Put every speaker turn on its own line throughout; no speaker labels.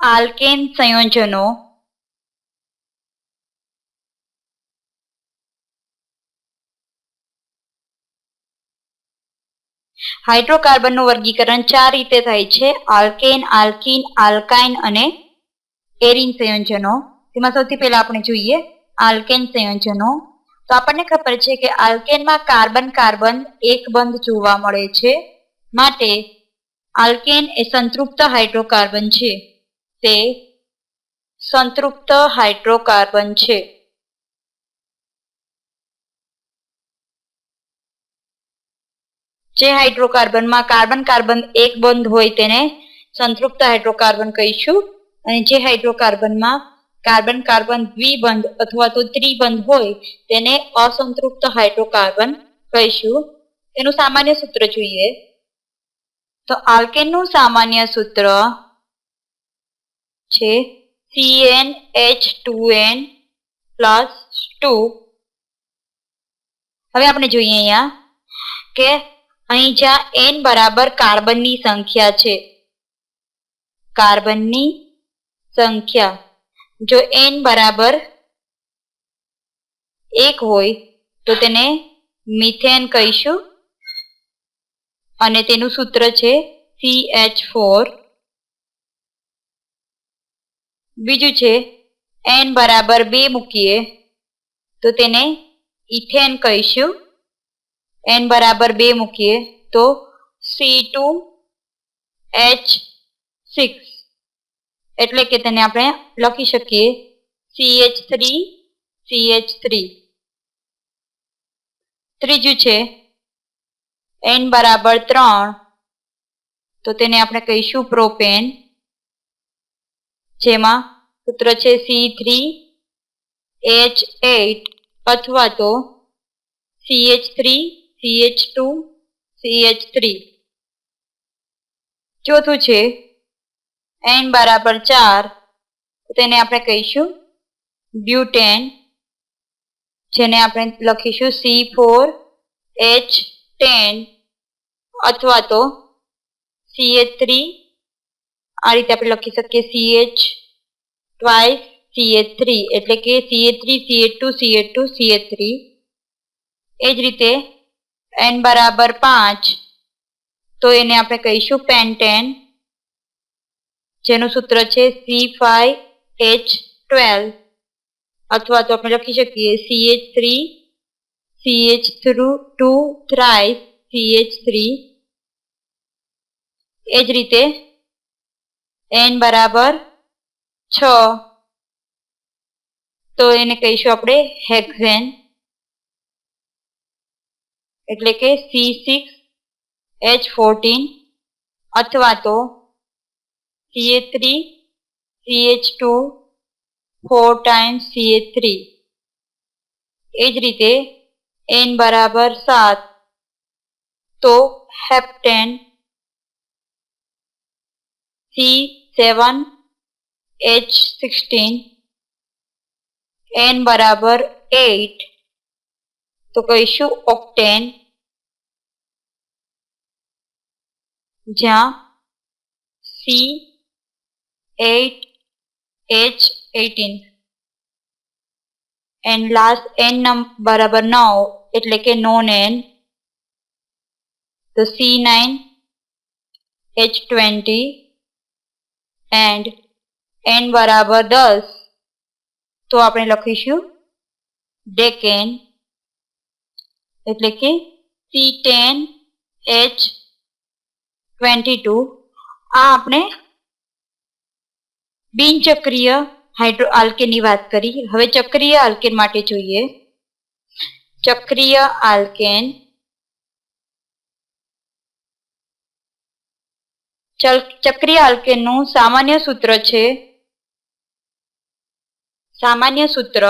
Alkane સંયોજનો. હાઇડ્રોકાર્બનનું વર્ગીકરણ ચાર રીતે થાય છે. આલ્કેન, આલ્કીન, આલ્કાઇન અને એરિન સંયોજનો. તેમાં સૌથી પહેલા આપણે જોઈએ આલ્કેન સંયોજનો. તો આપણને ખબર છે કે આલ્કેનમાં કાર્બન કાર્બન એક બંધ જોવા મળે છે. માટે આલ્કેન એ સંતૃપ્ત હાઇડ્રોકાર્બન છે. તે સંતૃપ્ત હાઇડ્રોકાર્બન છે. જે હાઇડ્રોકાર્બનમાં કાર્બન કાર્બન એક બંધ હોય તેને સંતૃપ્ત હાઇડ્રોકાર્બન કહીશું. અને જે હાઇડ્રોકાર્બનમાં કાર્બન કાર્બન દ્વિબંધ અથવા તો ત્રિબંધ હોય તેને અસંતૃપ્ત હાઇડ્રોકાર્બન કહીશું. તેનું સામાન્ય સૂત્ર જોઈએ. તો આલ્કેનનું સામાન્ય સૂત્ર છે. C n H two n plus two હવે આપણે જોઈએ અહીંયા કે અહીં જ્યાં એન બરાબર કાર્બનની સંખ્યા છે. કાર્બનની સંખ્યા. જો એન બરાબર એક હોય તો તેને મિથેન કહીશું. અને તેનું સૂત્ર છે સી એચ ફોર બીજું છે એન બરાબર બે મૂકીએ, તો તેને ઇથેન કહીશું. એન બરાબર બે મૂકીએ, તો સી ટુ એચ સિક્સ એટલે કે તેને આપણે લખી શકીએ C H three C H three ત્રીજું છે એન બરાબર ત્રણ, તો તેને આપણે કહીશું પ્રોપેન જેમાં સૂત્ર છે સી થ્રી એચ એટ અથવા તો C H three C H two C H three ચોથું છે એન બરાબર ચાર. તેને આપણે કહીશું બ્યુટેન, જેને આપણે લખીશું સી ફોર એચ ટેન અથવા તો સી એચ થ્રી આ રીતે આપણે લખી શકીએ સીએચ ટ્વાઇસ સીએ થ્રી એટલે કે C H three C H two C H two C H three એ જ રીતે એન બરાબર પાંચ, તો એને આપણે કહીશું પેન્ટેન જેનું સૂત્ર છે સી ફાઈવ એચ ટ્વેલ્વ અથવા તો આપણે લખી શકીએ C H three C H through two thrice C H three એ જ રીતે એન બરાબર છ. તો એને કહીશું આપણે હેક્ઝેન. એટલે કે સી સિક્સ એચ ફોર્ટીન અથવા તો C H three C H two four times C H three એ જ રીતે એન બરાબર સાત. તો heptane C seven H sixteen n બરાબર એટ તો કહીશું ઓક્ટેન જ્યાં C eight H eighteen and last n બરાબર નવ એટલે કે નોન એન તો C nine H twenty and n બરાબર દસ. તો આપણે લખીશું ડેકેન એટલે કે C ten H twenty two આ આપણે બિનચક્રીય હાઇડ્રો, આલ્કેનની વાત કરી. હવે ચક્રીય આલ્કેન માટે જોઈએ. ચક્રીય આલ્કેન ચક્રીય આલ્કેનનું સામાન્ય સૂત્ર છે. સામાન્ય સૂત્ર.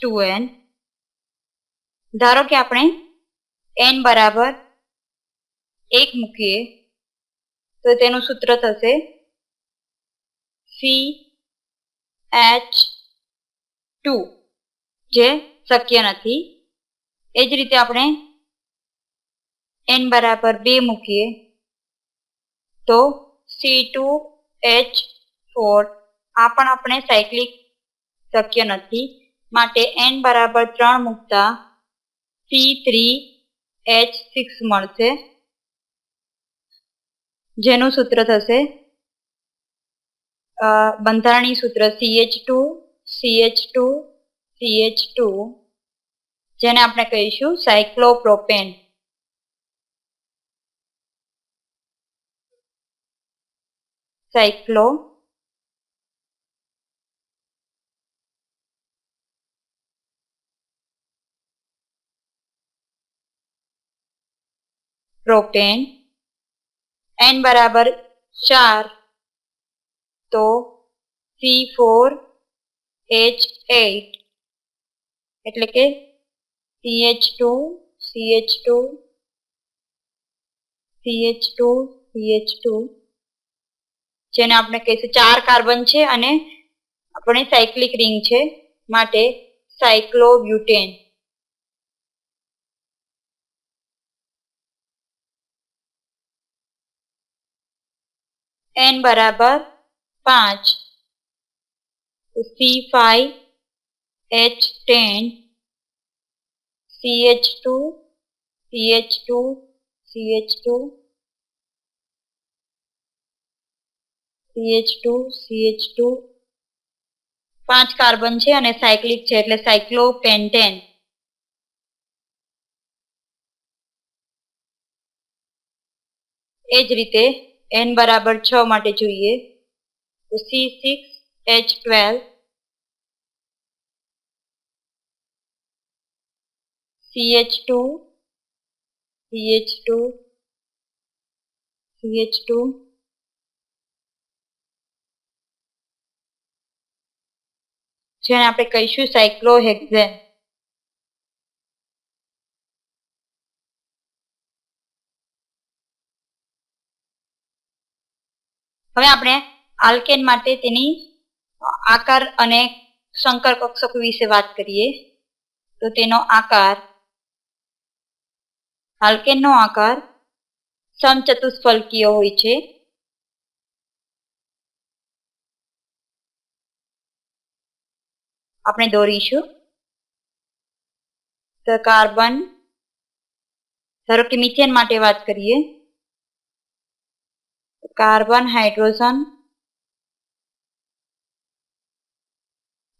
ટુ એન ધારો કે આપણે એન બરાબર એક મૂકીએ, તો તેનું સૂત્ર થશે સી એચ ટુ. જે શક્ય નથી. એ જ રીતે આપણે એન બરાબર બે મૂકીએ. તો સી ટુ એચ ફોર આ પણ આપણે સાયકલિક શક્ય નથી. માટે એન બરાબર ત્રણ મૂકતા સી થ્રી એચ સિક્સ મળશે. જેનું સૂત્ર થશે બંધારણી સૂત્ર C H two C H two C H two જેને આપણે કહીશું સાયક્લોપ્રોપેન સાયક્લો પ્રોપેન એન બરાબર ચાર, તો સી ફોર એચ એટ એટલે કે C H two C H two C H two C H two જેને આપણે કહીશું ચાર કાર્બન છે અને આપણે સાયક્લિક રિંગ છે માટે સાયક્લોબ્યુટેન. એન બરાબર પાંચ. C five H ten C H two C H two C H two C H two C H two પાંચ કાર્બન છે અને સાયક્લિક છે એટલે સાયક્લોપેન્ટેન. એ જ રીતે એન બરાબર છ માટે જોઈએ C six H twelve C H two C H two C H two જેને આપણે કહીશું સાયક્લોહેક્ઝેન હવે આપણે આલ્કેન માટે તેની આકાર અને શંકર કક્ષક વિશે વાત કરીએ, તો તેનો આકાર હાલકેનનો આકાર સમચતુષ્ફલકીય હોય છે. આપણે દોરીશું. તો કાર્બન, ધારો કે મિથેન માટે વાત કરીએ. Carbon, hydrogen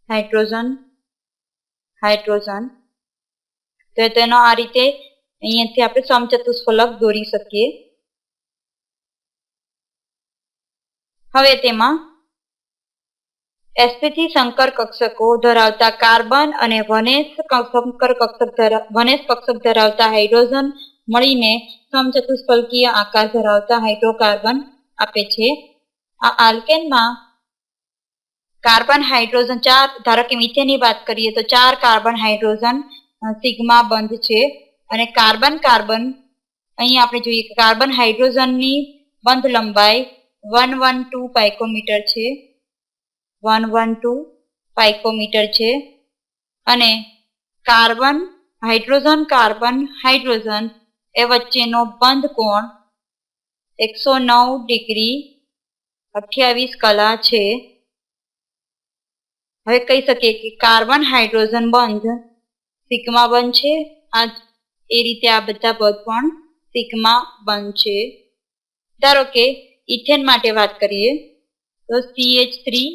hydrogen hydrogen. તો તેનો આ રીતે અહીંયાથી આપણે સમચતુષ્ફલક દોરી શકીએ. હવે તેમાં એસપીથી સંકર કક્ષકો ધરાવતા કાર્બન અને વનેશ સંકર કક્ષક વનેશ કક્ષક ધરાવતા હાઇડ્રોજન મળીને સમચતુષ્ફલકીય આકાર ધરાવતા હાઇડ્રોકાર્બન આપે છે. આ આલ્કેનમાં કાર્બન હાઇડ્રોજન ચાર, ધારો કે મિથેનની વાત કરીએ તો ચાર કાર્બન હાઇડ્રોજન સિગ્મા બંધ છે. અને કાર્બન કાર્બન, અહીં આપણે જોઈએ કે કાર્બન હાઇડ્રોજનની બંધ લંબાઈ વન વન ટુ પાઇકોમીટર છે. વન વન ટુ પાઇકોમીટર છે. અને કાર્બન, હાઇડ્રોજન કાર્બન, હાઇડ્રોજન એ વચ્ચેનો બંધ કોણ એકસો નવ ડિગ્રી અઠ્યાવીસ કલા છે. હવે કહી શકીએ કે કાર્બન હાઇડ્રોજન બંધ સિગ્મા બંધ છે. આ એ રીતે આ બધા પદ પણ સિગ્મા બંધ છે. ધારો કે ઇથેન માટે વાત કરીએ, તો C H three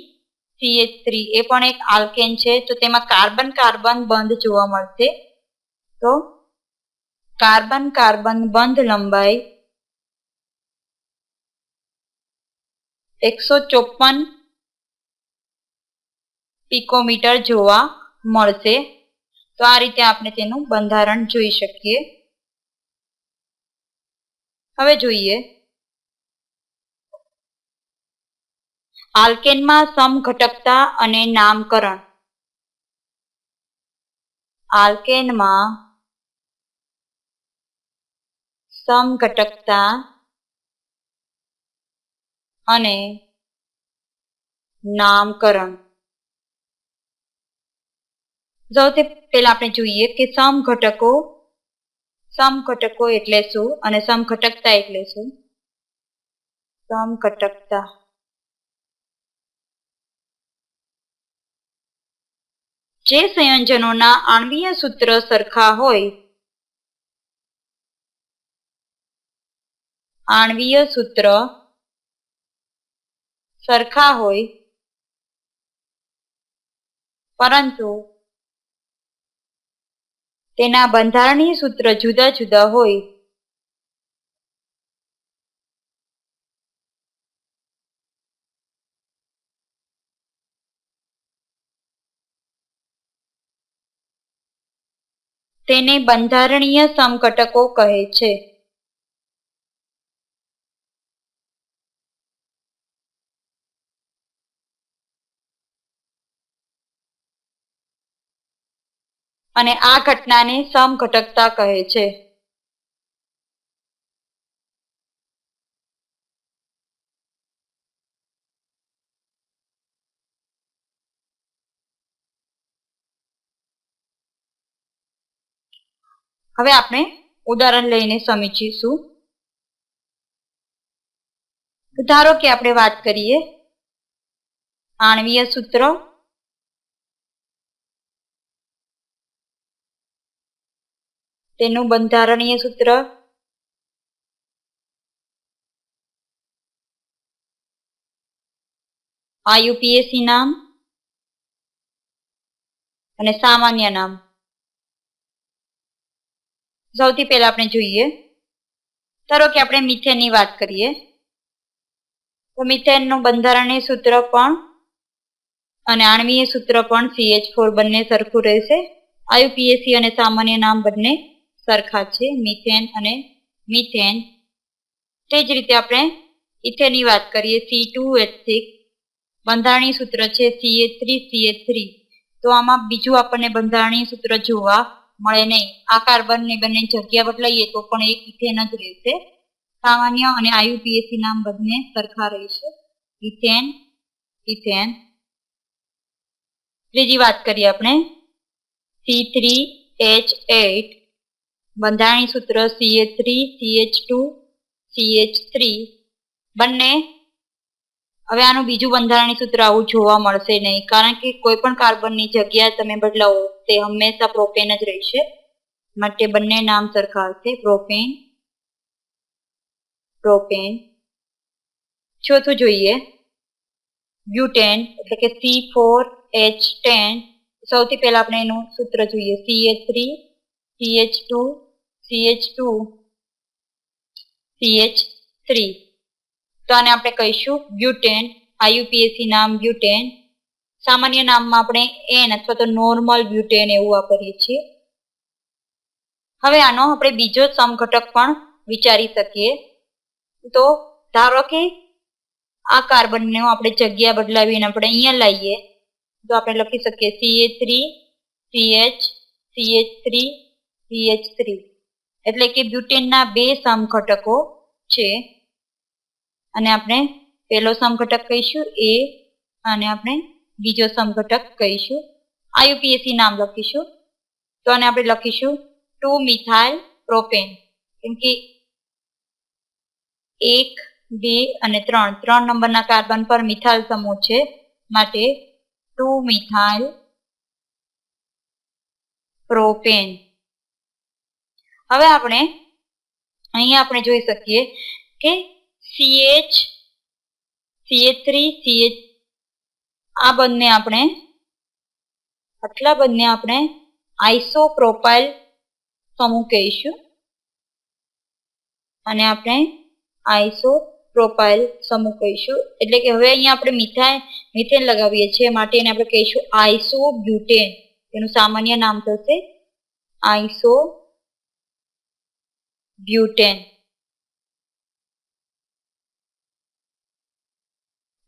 C H three એ પણ એક આલ્કેન છે, તો તેમાં કાર્બન કાર્બન બંધ જોવા મળશે. તો કાર્બન કાર્બન બંધ લંબાઈ એકસો ચોપન પિકોમીટર જોવા મળશે. તો આ રીતે આપણે તેનું બંધારણ જોઈ શકીએ. હવે જોઈએ. આલ્કેનમાં સમઘટકતા અને નામકરણ. આલ્કેનમાં સમઘટકતા અને નામકરણ. સૌથી પહેલા આપણે જોઈએ કે સમ ઘટકો સમ ઘટકો એટલે શું અને સમ ઘટકતા એટલે શું? સમ ઘટકતા જે સંયોજનોના આણ્વીય સૂત્ર સરખા હોય, આણ્વીય સૂત્ર સરખા હોય, પરંતુ તેના બંધારણીય સૂત્ર જુદા જુદા હોય. તેને બંધારણીય સમઘટકો કહે છે. અને આ ઘટનાને સમઘટકતા કહે છે. હવે આપણે ઉદાહરણ લઈને સમજીશું ધારો કે આપણે વાત કરીએ. આણવીય સૂત્ર તેનું બંધારણીય સૂત્ર આયુપીએસી નામ અને સામાન્ય નામ. સૌથી પહેલા આપણે જોઈએ. ધારો કે આપણે મિથેનની વાત કરીએ. તો મિથેનનું બંધારણીય સૂત્ર પણ અને આણવીય સૂત્ર પણ સીએચ ફોર બંને સરખું રહેશે. આયુપીએસી અને સામાન્ય નામ બંને સરખા છે, મિથેન અને મિથેન. તે જ રીતે આપણે ઇથેનની વાત કરીએ સી ટુ એચ સિક્સ બંધારણીય સૂત્ર છે સીએ થ્રી સીએ થ્રી તો આમાં બીજું આપણને બંધારણીય સૂત્ર જોવા મળે નહીં. આ કાર્બનની બંને જગ્યા બદલાઈએ તો પણ એક ઇથેન જ રહેશે. સામાન્ય અને આયુપીએસી નામ બંને સરખા રહેશે. Ethane ethane. ત્રીજી વાત કરીએ આપણે. સી થ્રી એચ એટ બંધારણીય સૂત્ર C H three C H two C H three બંને. હવે આનું બીજું બંધારણી સૂત્ર આવું જોવા મળશે નહીં. કારણ કે કોઈ પણ કાર્બનની જગ્યા તમે બદલાવો, તે હંમેશા પ્રોપેન જ રહેશે. માટે બંને નામ સરખા હશે. પ્રોપેન. પ્રોપેન. ચોથું જોઈએ. બ્યુટેન, એટલે કે સી ફોર એચ ટેન સૌથી પહેલા આપણે એનું સૂત્ર જોઈએ. C three C H two C H two C H three તો આને આપણે કહીશું બ્યુટેન IUPAC નામ બ્યુટેન સામાન્ય નામમાં આપણે એન અથવા તો નોર્મલ બ્યુટેન એવું વાપરીએ છીએ. હવે આનો આપણે બીજો સમઘટક પણ વિચારી શકીએ. તો ધારો કે આ કાર્બનને આપણે જગ્યા બદલાવીને આપણે અહીંયા લઈએ તો આપણે લખી શકીએ C H three C H C H three C H three એટલે કે બ્યુટેનના બે સમઘટકો છે. અને આપણે પહેલો સમઘટક કહીશું એ અને આપણે બીજો સમઘટક કહીશું. આયુપીએસી નામ લખીશું. તો આને આપણે લખીશું ટુ મિથાઇલ પ્રોપેન. કેમ કે એક, બે અને ત્રણ. ત્રણ નંબરના કાર્બન પર મિથાઇલ સમૂહ છે. માટે ટુ મિથાઇલ પ્રોપેન. હવે આપણે અહીંયા આપણે જોઈ શકીએ કે સીએચ સીએચ થ્રી સીએચ આ બંને આપણે, આટલા બંને આપણે આઈસોપ્રોપાઇલ સમૂહ કહીશું. અને આપણે આઈસો પ્રોપાઇલ સમૂહ કહીશું. એટલે કે હવે અહીંયા આપણે મિથાઇલ મિથેન લગાવીએ છીએ. માટે એને આપણે કહીશું આઈસો બ્યુટેન તેનું સામાન્ય નામ થશે આઈસો બ્યુટેન.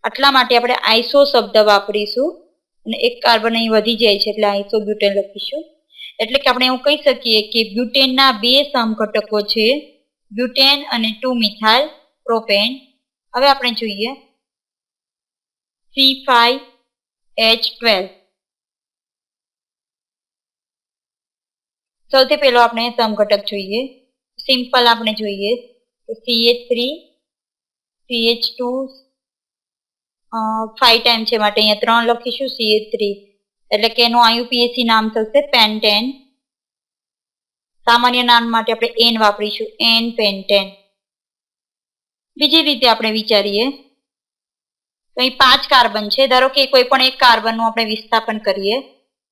આટલા માટે આપણે આઈસો શબ્દ વાપરીશું અને એક કાર્બન અહીં વધી જાય છે એટલે આઈસો બ્યુટેન લખીશું. એટલે કે આપણે એવું કહી શકીએ કે બ્યુટેનના બે સમઘટકો છે, બ્યુટેન અને ટુ મિથાઇલ પ્રોપેન. હવે આપણે જોઈએ. C five H twelve. સૌથી પહેલો આપણે સમઘટક જોઈએ. સિમ્પલ આપણે જોઈએ તો C H three C H two five time છે માટે અહીંયા ત્રણ લખીશું સીએચ થ્રી એટલે કે એનું આયુપીએસસી નામ થશે પેન્ટેન સામાન્ય નામ માટે આપણે એન વાપરીશું એન પેન્ટેન બીજી રીતે આપણે વિચારીએ, તો અહીં પાંચ કાર્બન છે. ધારો કે કોઈ પણ એક કાર્બનનું આપણે વિસ્થાપન કરીએ,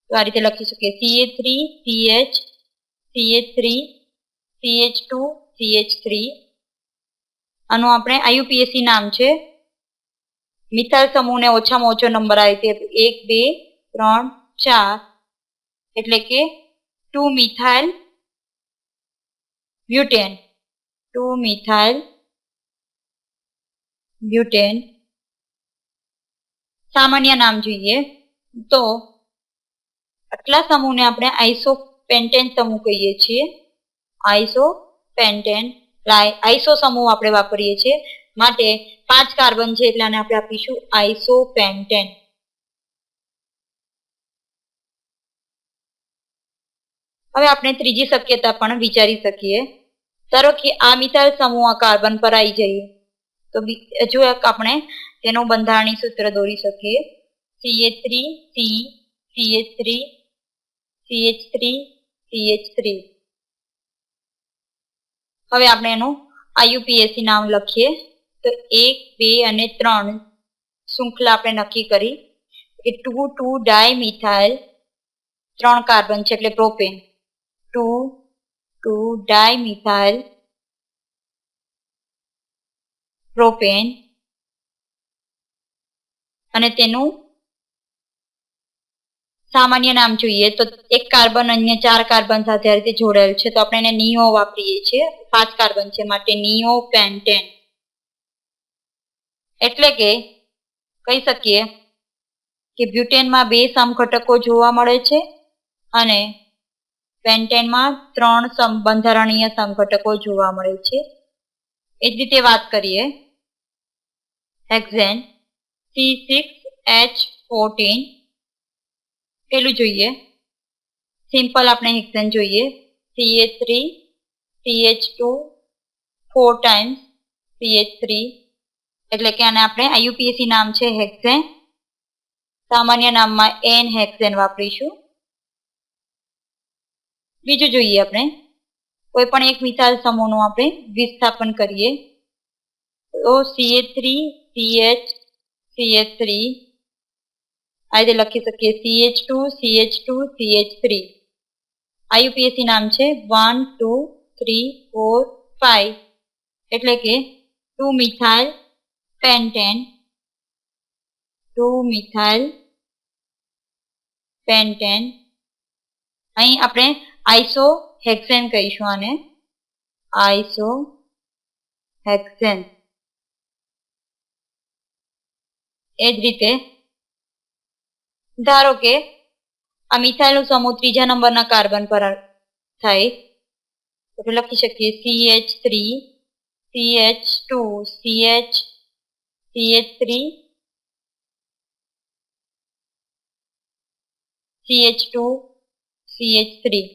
તો આ રીતે લખી શકીએ. C H three C H C H three C H two C H three આનું આપણે આયુપીએસસી નામ છે. મિથાઇલ સમૂહને ઓછામાં ઓછો નંબર આવે તે એક, બે, ત્રણ, ચાર. એટલે કે two methyl butane two methyl butane સામાન્ય નામ જોઈએ. તો આટલા સમૂહને આપણે આઈસો પેન્ટેન સમૂહ કહીએ છીએ. આઈસો પેન્ટેન આઈસો સમૂહ આપણે વાપરીએ છીએ. માટે પાંચ કાર્બન છે એટલે આને આપણે આપીશું આઈસો પેન્ટેન હવે આપણે ત્રીજી શક્યતા પણ વિચારી શકીએ. ધારો કે આ મિથાઇલ સમૂહ કાર્બન પર આવી જઈએ. તો હજુ એક આપણે તેનું બંધારણી સૂત્ર દોરી શકીએ. C H three C C H three C H three C H three C H આપણે એનું આયુપીએસસી નામ લખીએ. તો એક, બે અને ત્રણ શૃંખલા આપણે નક્કી કરી. કે ટુ ટુ ડાય મિથાઇલ ત્રણ કાર્બન છે એટલે propane. Two two di methyl propane. અને તેનું સામાન્ય નામ જોઈએ તો એક કાર્બન અન્ય ચાર કાર્બન સાથે આ રીતે જોડાયેલ છે. તો આપણે એને નિયો વાપરીએ છીએ. પાંચ કાર્બન છે માટે નિયો પેન્ટેન. એટલે કે કહી શકીએ કે બ્યુટેનમાં બે સમઘટકો જોવા મળે છે અને પેન્ટેનમાં ત્રણ બંધારણીય સમઘટકો જોવા મળે છે. એ જ રીતે વાત કરીએ. Hexane, C six H fourteen પેલું જોઈએ. સિમ્પલ આપણે હેક્સન જોઈએ. C H three C H two four times C H three એટલે કે આને આપણે આઈયુપીએસી નામ છે હેક્સેન. સામાન્ય નામમાં એન હેક્સેન વાપરીશું. બીજું જોઈએ આપણે. કોઈ પણ એક મિસાલ સમૂહનું આપણે વિસ્થાપન કરીએ. તો C H three C H C H three આ રીતે લખી શકીએ. C H two C H two C H three IUPAC નામ છે. One two three four five એટલે કે two methyl pentane two methyl pentane અહીં આપણે આઈસો હેક્સેન કહીશું આને. આઈસો હેક્સેન એ જ રીતે ધારો કે આ મિથાઇલનું સમૂહ ત્રીજા નંબરના કાર્બન પર થાય એટલે લખી શકીએ C H three C H two C H C H three C H two C H three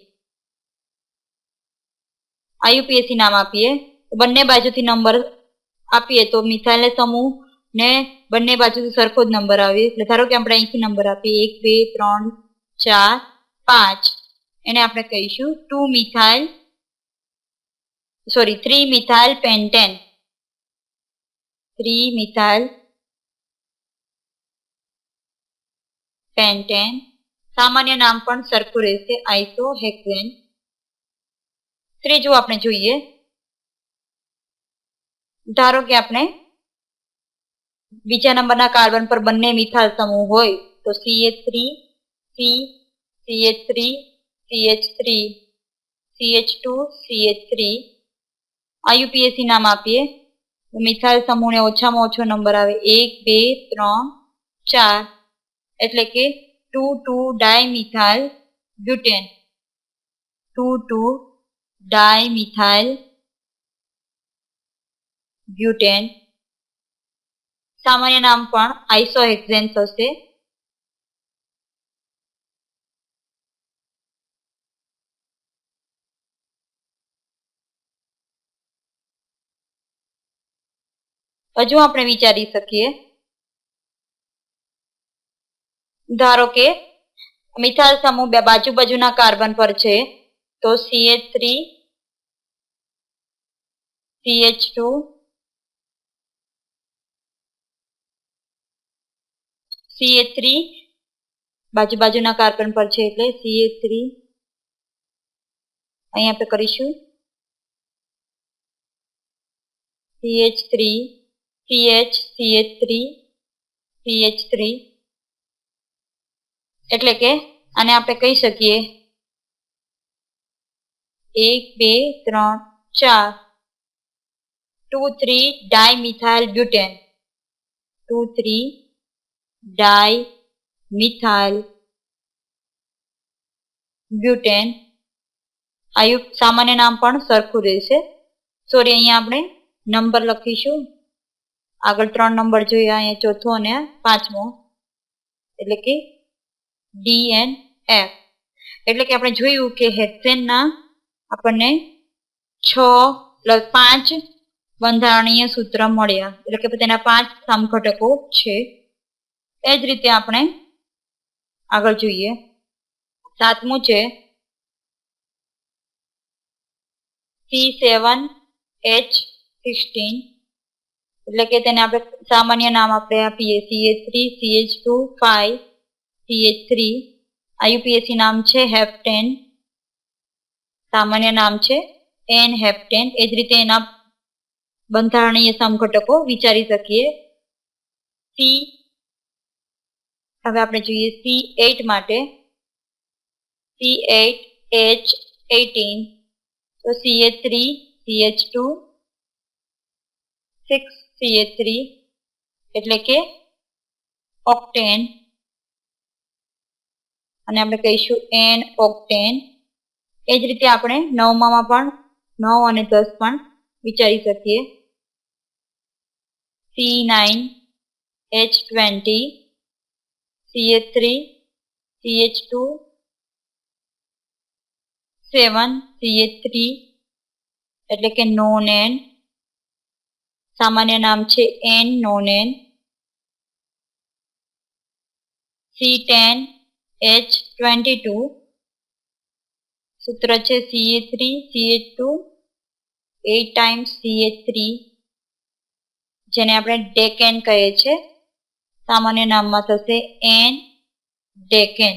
IUPAC નામ આપીએ. બંને બાજુથી નંબર આપીએ તો મિથાઇલ સમૂહ ને બંને બાજુથી સરખો જ નંબર આવે એટલે ધારો કે આપણે અહીંથી નંબર આપીએ. એક, બે, ત્રણ, ચાર, પાંચ. એને આપણે કહીશું two methyl sorry three methyl pentane three methyl pentane સામાન્ય નામ પણ સરખું રહેશે. આઈસો હેક્સેન ત્રીજું આપણે જોઈએ. ધારો કે આપણે બીજા નંબરના કાર્બન પર બંને મિથાલ સમૂહ હોય, તો C H three C C H three C H three C H two C H three IUPAC નામ આપીએ. મિથાઇલ સમૂહને ઓછામાં ઓછો નંબર આવે એક, બે, ત્રણ, ચાર. એટલે કે two two dimethyl butane two two dimethyl butane સામાન્ય નામ પણ આઇસોહેક્ઝેન થશે. હજુ આપણે વિચારી શકીએ. ધારો કે મિથાઇલ સમૂહ બે બાજુ બાજુના કાર્બન પર છે, તો C H three C H two C H three. બાજુ બાજુના કાર્બન પર છે એટલે સીએ થ્રી. અહીં આપણે કરીશું. C H three, C H C H three C H three. એટલે કે આને આપણે કહી શકીએ. એક, બે, ત્રણ, ચાર. Two, three, dimethyl butane. Two, three di methyl butane આયુ સામાન્ય નામ પણ સરખું રહેશે. સોરી અહીંયા આપણે નંબર લખીશું. આગળ ત્રણ નંબર જોઈએ, અહીંયા ચોથો અને પાંચમો. એટલે કે ડી એન એફ એટલે કે આપણે જોયું કે હેક્સેનના આપણને છ પ્લસ પાંચ બંધારણીય સૂત્ર મળ્યા. એટલે કે તેના પાંચ સમઘટકો છે. એ જ રીતે આપણે આગળ જોઈએ. સાતમું છે. સી સેવન એચ સિક્સટીન એટલે કે તેને આપણે સામાન્ય નામ આપણે આપીએ. C H three C H two five C H three IUPAC નામ છે હેપટેન સામાન્ય નામ છે એન હેપટેન એ જ રીતે એના બંધારણીય સમઘટકો વિચારી શકીએ. સી હવે આપણે જોઈએ સી એટ માટે. સી એટ એચ એટીન તો C H three C H two six C H three એટલે કે ઓક્ટેન અને આપણે કહીશું એન ઓક્ટેન એ જ રીતે આપણે નવમામાં પણ નવ અને દસ પણ વિચારી શકીએ. C nine H twenty C H three C H two seven C H three એટલે કે નોન એન સામાન્ય નામ છે n non n C ten H twenty two સૂત્ર છે C H three C H two eight times C H three જેને આપણે ડેકેન કહે છીએ. સામાન્ય નામમાં થશે એન ડેકેન